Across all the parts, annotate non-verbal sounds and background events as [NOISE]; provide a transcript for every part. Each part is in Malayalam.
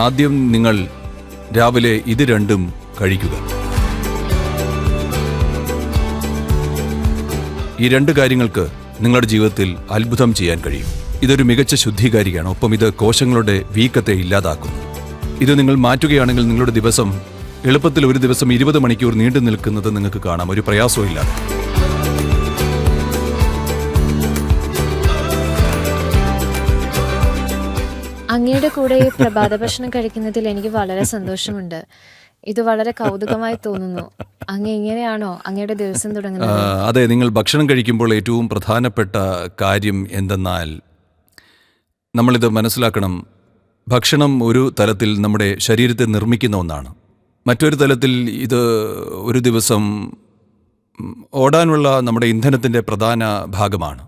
ആദ്യം നിങ്ങൾ രാവിലെ ഇത് രണ്ടും കഴിക്കുക. ഈ രണ്ട് കാര്യങ്ങൾക്ക് നിങ്ങളുടെ ജീവിതത്തിൽ അത്ഭുതം ചെയ്യാൻ കഴിയും. ഇതൊരു മികച്ച ശുദ്ധീകാരിയാണ്. ഒപ്പം ഇത് കോശങ്ങളുടെ വീക്കത്തെ ഇല്ലാതാക്കുന്നു. ഇത് നിങ്ങൾ മാറ്റുകയാണെങ്കിൽ നിങ്ങളുടെ ദിവസം എളുപ്പത്തിൽ ഒരു ദിവസം ഇരുപത് മണിക്കൂർ നീണ്ടു നിൽക്കുന്നത് നിങ്ങൾക്ക് കാണാം. ഒരു പ്രയാസവും ഇല്ലാതെ. അങ്ങയുടെ കൂടെ ഈ പ്രഭാത ഭക്ഷണം കഴിക്കുന്നതിൽ എനിക്ക് വളരെ സന്തോഷമുണ്ട്. ഇത് വളരെ കൗതുകമായി തോന്നുന്നു. അങ്ങ് എങ്ങനെയാണോ അങ്ങയുടെ ദിവസം തുടങ്ങുന്നത്? അതെ നിങ്ങൾ ഭക്ഷണം കഴിക്കുമ്പോൾ ഏറ്റവും പ്രധാനപ്പെട്ട കാര്യം എന്തെന്നാൽ നമ്മളിത് മനസ്സിലാക്കണം. ഭക്ഷണം ഒരു തലത്തിൽ നമ്മുടെ ശരീരത്തെ നിർമ്മിക്കുന്ന ഒന്നാണ്. മറ്റൊരു തലത്തിൽ ഇത് ഒരു ദിവസം ഓടാനുള്ള നമ്മുടെ ഇന്ധനത്തിന്റെ പ്രധാന ഭാഗമാണ്.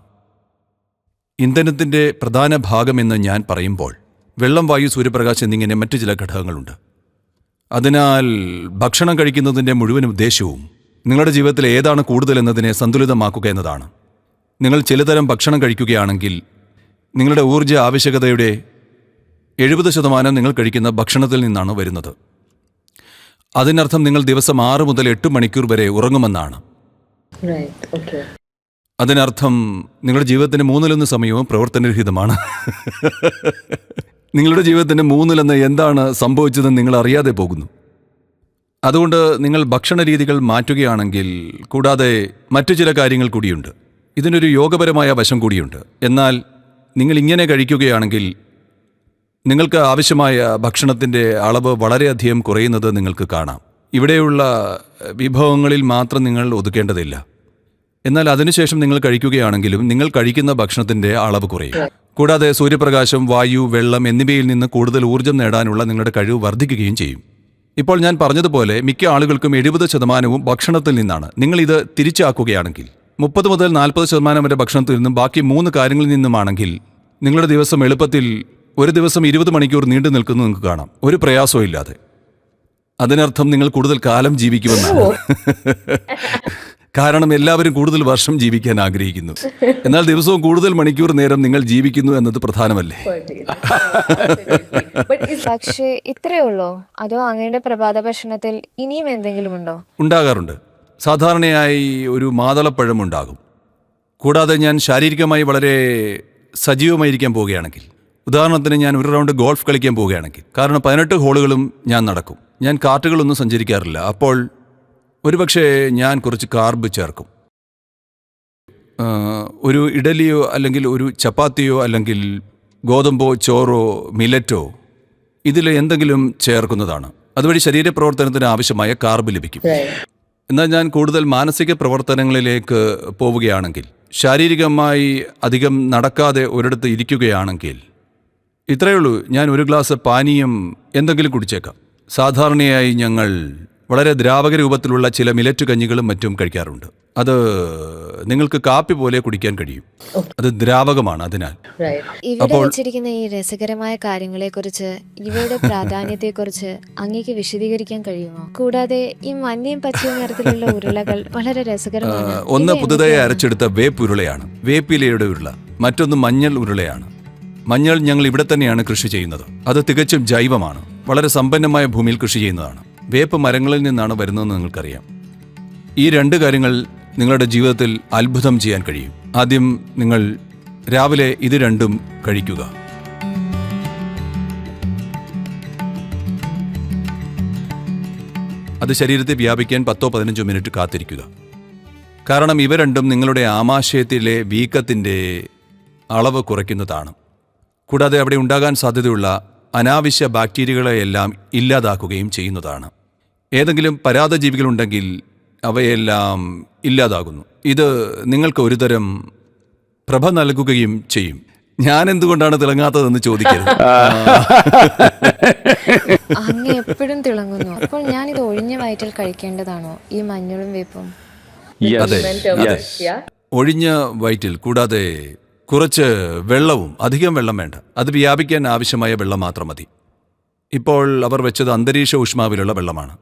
ഇന്ധനത്തിന്റെ പ്രധാന ഭാഗമെന്ന് ഞാൻ പറയുമ്പോൾ വെള്ളം വായു സൂര്യപ്രകാശം എന്നിങ്ങനെ മറ്റു ചില ഘടകങ്ങളുണ്ട്. അതിനാൽ ഭക്ഷണം കഴിക്കുന്നതിന്റെ മുഴുവൻ ഉദ്ദേശവും നിങ്ങളുടെ ജീവിതത്തിൽ ഏതാണ് കൂടുതൽ എന്നതിനെ സന്തുലിതമാക്കുക എന്നതാണ്. നിങ്ങൾ ചിലതരം ഭക്ഷണം കഴിക്കുകയാണെങ്കിൽ നിങ്ങളുടെ ഊർജ ആവശ്യകതയുടെ എഴുപത് ശതമാനം നിങ്ങൾ കഴിക്കുന്ന ഭക്ഷണത്തിൽ നിന്നാണ് വരുന്നത്. അതിനർത്ഥം നിങ്ങൾ ദിവസം ആറ് മുതൽ എട്ട് മണിക്കൂർ വരെ ഉറങ്ങുമെന്നാണ്. അതിനർത്ഥം നിങ്ങളുടെ ജീവിതത്തിന് മൂന്നിലൊന്ന് സമയവും പ്രവർത്തനരഹിതമാണ്. നിങ്ങളുടെ ജീവിതത്തിന്റെ മൂന്നിലെന്ന് എന്താണ് സംഭവിച്ചതെന്ന് നിങ്ങൾ അറിയാതെ പോകുന്നു. അതുകൊണ്ട് നിങ്ങൾ ഭക്ഷണ രീതികൾ മാറ്റുകയാണെങ്കിൽ കൂടാതെ മറ്റു ചില കാര്യങ്ങൾ കൂടിയുണ്ട്. ഇതിനൊരു യോഗപരമായ വശം കൂടിയുണ്ട്. എന്നാൽ നിങ്ങൾ ഇങ്ങനെ കഴിക്കുകയാണെങ്കിൽ നിങ്ങൾക്ക് ആവശ്യമായ ഭക്ഷണത്തിന്റെ അളവ് വളരെയധികം കുറയുന്നത് നിങ്ങൾക്ക് കാണാം. ഇവിടെയുള്ള വിഭവങ്ങളിൽ മാത്രം നിങ്ങൾ ഒതുക്കേണ്ടതില്ല. എന്നാൽ അതിനുശേഷം നിങ്ങൾ കഴിക്കുകയാണെങ്കിലും നിങ്ങൾ കഴിക്കുന്ന ഭക്ഷണത്തിന്റെ അളവ് കുറയും. കൂടാതെ സൂര്യപ്രകാശം വായു വെള്ളം എന്നിവയിൽ നിന്ന് കൂടുതൽ ഊർജം നേടാനുള്ള നിങ്ങളുടെ കഴിവ് വർദ്ധിക്കുകയും ചെയ്യും. ഇപ്പോൾ ഞാൻ പറഞ്ഞതുപോലെ മിക്ക ആളുകൾക്കും എഴുപത് ശതമാനവും ഭക്ഷണത്തിൽ നിന്നാണ്. നിങ്ങൾ ഇത് തിരിച്ചാക്കുകയാണെങ്കിൽ മുപ്പത് മുതൽ നാൽപ്പത് ശതമാനം വരെ ഭക്ഷണത്തിൽ നിന്നും ബാക്കി മൂന്ന് കാര്യങ്ങളിൽ നിന്നുമാണെങ്കിൽ നിങ്ങളുടെ ദിവസം എളുപ്പത്തിൽ ഒരു ദിവസം ഇരുപത് മണിക്കൂർ നീണ്ടു നിൽക്കുന്നത് നിങ്ങൾക്ക് കാണാം. ഒരു പ്രയാസവും ഇല്ലാതെ. അതിനർത്ഥം നിങ്ങൾ കൂടുതൽ കാലം ജീവിക്കുമെന്നാണ്. [LAUGHS] കാരണം എല്ലാവരും കൂടുതൽ വർഷം ജീവിക്കാൻ ആഗ്രഹിക്കുന്നു. എന്നാൽ ദിവസവും കൂടുതൽ മണിക്കൂർ നേരം നിങ്ങൾ ജീവിക്കുന്നു എന്നത് പ്രധാനമല്ലേ? [LAUGHS] പക്ഷേ ഇത്രയേ ഉള്ളോ? അതോ അങ്ങയുടെ പ്രഭാത ഭക്ഷണത്തിൽ ഇനിയും എന്തെങ്കിലും ഉണ്ടോ? ഉണ്ടാകാറുണ്ട്. സാധാരണയായി ഒരു മാതളപ്പഴം ഉണ്ടാകും. കൂടാതെ ഞാൻ ശാരീരികമായി വളരെ സജീവമായിരിക്കാൻ പോവുകയാണെങ്കിൽ ഉദാഹരണത്തിന് ഞാൻ ഒരു റൗണ്ട് ഗോൾഫ് കളിക്കാൻ പോവുകയാണെങ്കിൽ കാരണം പതിനെട്ട് ഹോളുകളും ഞാൻ നടക്കും. ഞാൻ കാർട്ടുകളൊന്നും സഞ്ചരിക്കാറില്ല. അപ്പോൾ ഒരുപക്ഷെ ഞാൻ കുറച്ച് കാർബ് ചേർക്കും. ഒരു ഇഡലിയോ അല്ലെങ്കിൽ ഒരു ചപ്പാത്തിയോ അല്ലെങ്കിൽ ഗോതമ്പോ ചോറോ മില്ലറ്റോ ഇതിൽ എന്തെങ്കിലും ചേർക്കുന്നതാണ്. അതുവഴി ശരീരപ്രവർത്തനത്തിന് ആവശ്യമായ കാർബ് ലഭിക്കും. എന്നാൽ ഞാൻ കൂടുതൽ മാനസിക പ്രവർത്തനങ്ങളിലേക്ക് പോവുകയാണെങ്കിൽ ശാരീരികമായി അധികം നടക്കാതെ ഒരിടത്ത് ഇരിക്കുകയാണെങ്കിൽ ഇത്രയേ ഉള്ളൂ. ഞാൻ ഒരു ഗ്ലാസ് പാനീയം എന്തെങ്കിലും കുടിച്ചേക്കാം. സാധാരണയായി ഞങ്ങൾ വളരെ ദ്രാവക രൂപത്തിലുള്ള ചില മിലറ്റ് കഞ്ഞികളും മറ്റും കഴിക്കാറുണ്ട്. അത് നിങ്ങൾക്ക് കാപ്പി പോലെ കുടിക്കാൻ കഴിയും. അത് ദ്രാവകമാണ് അതിനാൽ. ഇവിടെ വെച്ചിരിക്കുന്ന ഈ രസകരമായ കാര്യങ്ങളെക്കുറിച്ച് ഇവയുടെ പ്രാധാന്യത്തെക്കുറിച്ച് അങ്ങേക്ക് വിശദീകരിക്കാൻ കഴിയുമോ? കൂടാതെ ഈ മഞ്ഞയും പച്ചയും നിറത്തിലുള്ള ഉരുളകൾ വളരെ രസകരമാണ്. ഒന്ന് പുതുതായി അരച്ചെടുത്ത വേപ്പ് ഉരുളയാണ്. വേപ്പിലയുടെ ഉരുള. മറ്റൊന്ന് മഞ്ഞൾ ഉരുളയാണ്. മഞ്ഞൾ ഞങ്ങൾ ഇവിടെ തന്നെയാണ് കൃഷി ചെയ്യുന്നത്. അത് തികച്ചും ജൈവമാണ്. വളരെ സമ്പന്നമായ ഭൂമിയിൽ കൃഷി ചെയ്യുന്നതാണ്. വേപ്പ് മരങ്ങളിൽ നിന്നാണ് വരുന്നതെന്ന് നിങ്ങൾക്കറിയാം. ഈ രണ്ട് കാര്യങ്ങൾ നിങ്ങളുടെ ജീവിതത്തിൽ അത്ഭുതം ചെയ്യാൻ കഴിയും. ആദ്യം നിങ്ങൾ രാവിലെ ഇത് രണ്ടും കഴിക്കുക. അത് ശരീരത്തെ വ്യാപിക്കാൻ പത്തോ പതിനഞ്ചോ മിനിറ്റ് കാത്തിരിക്കുക. കാരണം ഇവ രണ്ടും നിങ്ങളുടെ ആമാശയത്തിലെ വീക്കത്തിന്റെ അളവ് കുറയ്ക്കുന്നതാണ്. കൂടാതെ അവിടെ ഉണ്ടാകാൻ സാധ്യതയുള്ള അനാവശ്യ ബാക്ടീരിയകളെയെല്ലാം ഇല്ലാതാക്കുകയും ചെയ്യുന്നതാണ്. ഏതെങ്കിലും പരാതജീവികളുണ്ടെങ്കിൽ അവയെല്ലാം ഇല്ലാതാകുന്നു. ഇത് നിങ്ങൾക്ക് ഒരുതരം പ്രഭ നൽകുകയും ചെയ്യും. ഞാൻ എന്തുകൊണ്ടാണ് തിളങ്ങാത്തതെന്ന് ചോദിക്കരുത്. [LAUGHS] അങ്ങ് എപ്പോഴും തിളങ്ങുന്നു. അപ്പോൾ ഞാൻ ഇത് ഒഴിഞ്ഞ വയറ്റിൽ കഴിക്കേണ്ടതാണോ? ഈ മഞ്ഞളും വേപ്പും? അതെ. ഒഴിഞ്ഞ വയറ്റിൽ കൂടാതെ കുറച്ച് വെള്ളവും അധികം വെള്ളം വേണ്ട. അത് വ്യാപിക്കാൻ ആവശ്യമായ വെള്ളം മാത്രം മതി. ഇപ്പോൾ അവർ വെച്ചത് അന്തരീക്ഷ ഊഷ്മാവിലുള്ള വെള്ളമാണ്.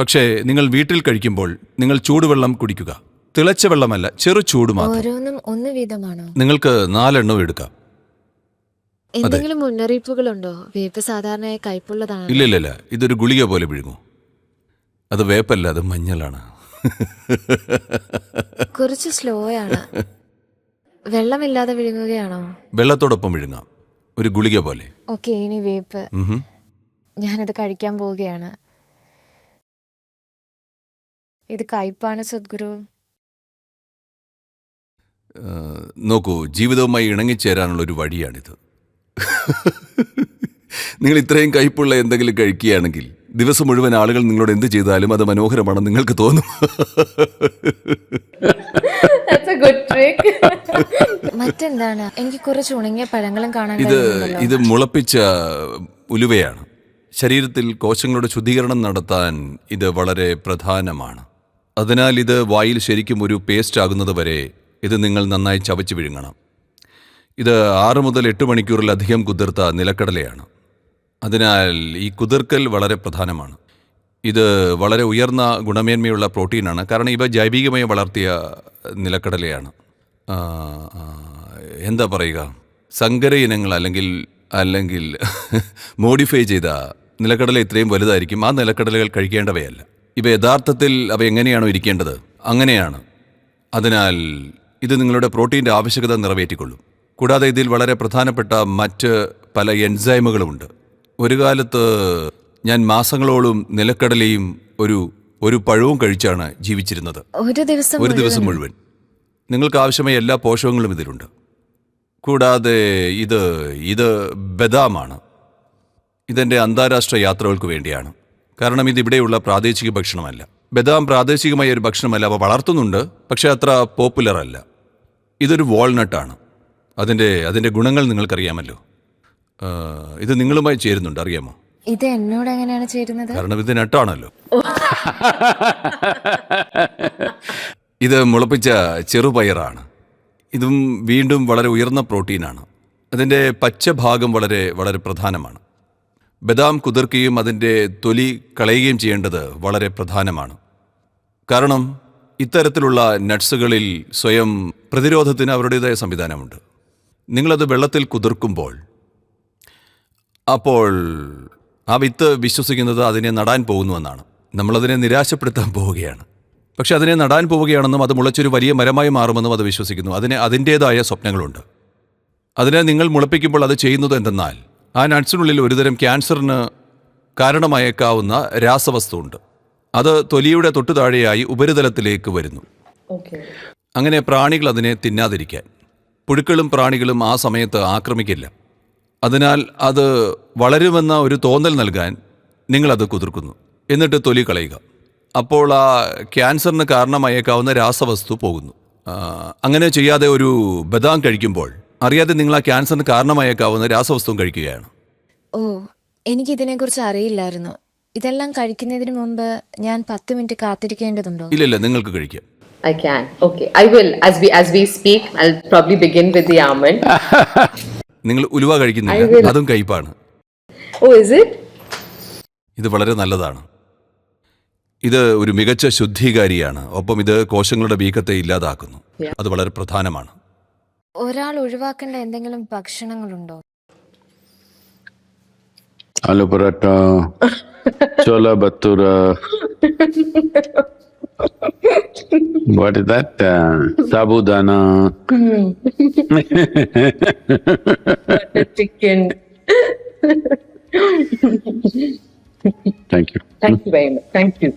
പക്ഷേ നിങ്ങൾ വീട്ടിൽ കഴിക്കുമ്പോൾ നിങ്ങൾ ചൂടുവെള്ളം കുടിക്കുക. തിളച്ച വെള്ളമല്ല ചെറു ചൂട് മാത്രം. ഓരോന്നും ഒന്ന് വീതമാണോ? നിങ്ങൾക്ക് നാലെണ്ണം എടുക്കാം. എന്തെങ്കിലും മുന്നറിയിപ്പുകളുണ്ടോ? വേപ്പ് സാധാരണയായി കയ്പുള്ളതാണ്. ഇല്ല ഇല്ല ഇല്ല ഇതൊരു ഗുളിക പോലെ വിഴുങ്ങൂ. അത് വേപ്പല്ല അത് മഞ്ഞളാണ്. കുറച്ച് സ്ലോ ആണ് വെള്ളമില്ലാതെ വിഴുങ്ങുകയാണോ? വെള്ളത്തോടൊപ്പം വിഴുങ്ങാം. ഒരു ഗുളിക പോലെ. ഓക്കെ ഇനി വേപ്പ്. ഉം ഹും. ഞാനത് കഴിക്കാൻ പോവുകയാണ്. ഇത് കയ്പാണ് സദ്ഗുരു. നോക്കൂ ജീവിതവുമായി ഇണങ്ങിച്ചേരാനുള്ള ഒരു വഴിയാണിത്. നിങ്ങൾ ഇത്രയും കയ്പുള്ള എന്തെങ്കിലും കഴിക്കുകയാണെങ്കിൽ ദിവസം മുഴുവൻ ആളുകൾ നിങ്ങളോട് എന്ത് ചെയ്താലും അത് മനോഹരമാണെന്ന് നിങ്ങൾക്ക് തോന്നും. മറ്റെന്താണ്? എനിക്ക് കുറച്ച് ഉണങ്ങിയ പഴങ്ങളും കാണാൻ ഇത് ഇത് മുളപ്പിച്ച ഉലുവയാണ്. ശരീരത്തിൽ കോശങ്ങളുടെ ശുദ്ധീകരണം നടത്താൻ ഇത് വളരെ പ്രധാനമാണ്. അതിനാൽ ഇത് വായിൽ ശരിക്കും ഒരു പേസ്റ്റ് ആകുന്നത് വരെ ഇത് നിങ്ങൾ നന്നായി ചവച്ച് വിഴുങ്ങണം. ഇത് ആറ് മുതൽ എട്ട് മണിക്കൂറിലധികം കുതിർത്ത നിലക്കടലയാണ്. അതിനാൽ ഈ കുതിർക്കൽ വളരെ പ്രധാനമാണ്. ഇത് വളരെ ഉയർന്ന ഗുണമേന്മയുള്ള പ്രോട്ടീനാണ്. കാരണം ഇവ ജൈവികമായി വളർത്തിയ നിലക്കടലയാണ്. എന്താ പറയുക? സങ്കര ഇനങ്ങൾ അല്ലെങ്കിൽ അല്ലെങ്കിൽ മോഡിഫൈ ചെയ്ത നിലക്കടല ഇത്രയും വലുതായിരിക്കും. ആ നിലക്കടലകൾ കഴിക്കേണ്ടവയല്ല. ഇവ യഥാർത്ഥത്തിൽ അവ എങ്ങനെയാണോ ഇരിക്കേണ്ടത്? അങ്ങനെയാണ്. അതിനാൽ ഇത് നിങ്ങളുടെ പ്രോട്ടീന്റെ ആവശ്യകത നിറവേറ്റിക്കൊള്ളും. കൂടാതെ ഇതിൽ വളരെ പ്രധാനപ്പെട്ട മറ്റ് പല എൻസൈമുകളുമുണ്ട്. ഒരു കാലത്ത് ഞാൻ മാസങ്ങളോളം നിലക്കടലയും ഒരു ഒരു പഴവും കഴിച്ചാണ് ജീവിച്ചിരുന്നത്. ഒരു ദിവസം ഒരു ദിവസം മുഴുവൻ. നിങ്ങൾക്ക് ആവശ്യമായ എല്ലാ പോഷകങ്ങളും ഇതിലുണ്ട്. കൂടാതെ ഇത് ഇത് ബദാമാണ്. ഇതെന്റെ അന്താരാഷ്ട്ര യാത്രകൾക്ക് വേണ്ടിയാണ്. കാരണം ഇത് ഇവിടെയുള്ള പ്രാദേശിക ഭക്ഷണമല്ല. ബദാം പ്രാദേശികമായ ഒരു ഭക്ഷണമല്ല അവ വളർത്തുന്നുണ്ട് പക്ഷേ അത്ര പോപ്പുലർ അല്ല. ഇതൊരു വാൾനട്ടാണ് അതിന്റെ അതിന്റെ ഗുണങ്ങൾ നിങ്ങൾക്കറിയാമല്ലോ. ഇത് നിങ്ങളുമായി ചേരുന്നുണ്ട് അറിയാമോ? ഇത് എന്നോട് എങ്ങനെയാണ് ചേരുന്നത്? കാരണം ഇത് നട്ടാണല്ലോ [LAUGHS] ഇത് മുളപ്പിച്ച ചെറുപയറാണ്. ഇതും വീണ്ടും വളരെ ഉയർന്ന പ്രോട്ടീനാണ് അതിന്റെ പച്ച ഭാഗം വളരെ വളരെ പ്രധാനമാണ്. ബദാം കുതിർക്കുകയും അതിന്റെ തൊലി കളയുകയും ചെയ്യേണ്ടത് വളരെ പ്രധാനമാണ്. കാരണം ഇത്തരത്തിലുള്ള നട്ട്സുകളിൽ സ്വയം പ്രതിരോധത്തിന് അവരുടേതായ സംവിധാനമുണ്ട്. നിങ്ങളത് വെള്ളത്തിൽ കുതിർക്കുമ്പോൾ അപ്പോൾ ആ വിത്ത് വിശ്വസിക്കുന്നത് അതിനെ നടാൻ പോകുന്നുവെന്നാണ് നമ്മളതിനെ നിരാശപ്പെടുത്താൻ പോവുകയാണ്. പക്ഷെ അതിനെ നടാൻ പോവുകയാണെന്നും അത് മുളച്ചൊരു വലിയ മരമായി മാറുമെന്നും അത് വിശ്വസിക്കുന്നു. അതിന് അതിന്റേതായ സ്വപ്നങ്ങളുണ്ട്. അതിനെ നിങ്ങൾ മുളപ്പിക്കുമ്പോൾ അത് ചെയ്യുന്നത് എന്തെന്നാൽ ആ നട്ട്സിനുള്ളിൽ ഒരുതരം ക്യാൻസറിന് കാരണമായേക്കാവുന്ന രാസവസ്തുണ്ട് അത് തൊലിയുടെ തൊട്ടു താഴെയായി ഉപരിതലത്തിലേക്ക് വരുന്നു. അങ്ങനെ പ്രാണികൾ അതിനെ തിന്നാതിരിക്കാൻ. പുഴുക്കളും പ്രാണികളും ആ സമയത്ത് ആക്രമിക്കില്ല. അതിനാൽ അത് വളരുമെന്ന ഒരു തോന്നൽ നൽകാൻ നിങ്ങളത് കുതിർക്കുന്നു. എന്നിട്ട് തൊലി കളയുക. അപ്പോൾ ആ ക്യാൻസറിന് കാരണമായേക്കാവുന്ന രാസവസ്തു പോകുന്നു. അങ്ങനെ ചെയ്യാതെ ഒരു ബദാം കഴിക്കുമ്പോൾ അറിയാതെ നിങ്ങൾ ആ ക്യാൻസറിന് കാരണമായേക്കാവുന്ന രാസവസ്തുവും കഴിക്കുകയാണ് ഓ എനിക്ക് എനിക്കിതിനെക്കുറിച്ച് അറിയില്ലായിരുന്നു ഇതെല്ലാം കഴിക്കുന്നതിന് മുമ്പ് ഞാൻ പത്ത് മിനിറ്റ് കാത്തിരിക്കേണ്ടതുണ്ടോ ഇല്ലില്ല നിങ്ങൾക്ക് കഴിക്കാം I can. Okay. I will. As we as we speak, I'll probably begin with the almond. [LAUGHS] നിങ്ങൾ ഉലുവ കഴിക്കുന്നില്ല I will. അതും കയ്പാണ് Oh, is it? ഇത് വളരെ നല്ലതാണ് ഇത് ഒരു മികച്ച ശുദ്ധീകാരിയാണ് ഒപ്പം ഇത് കോശങ്ങളുടെ വീക്കത്തെ ഇല്ലാതാക്കുന്നു Yeah. അത് വളരെ പ്രധാനമാണ് ഒരാൾ ഒഴിവാക്കേണ്ട എന്തെങ്കിലും ഭക്ഷണങ്ങളുണ്ടോ ആലു പൊറോട്ട ചോല ബത്തൂര what is that? Uh, sabudana. Chicken. Thank you. Thank you very much. Thank you.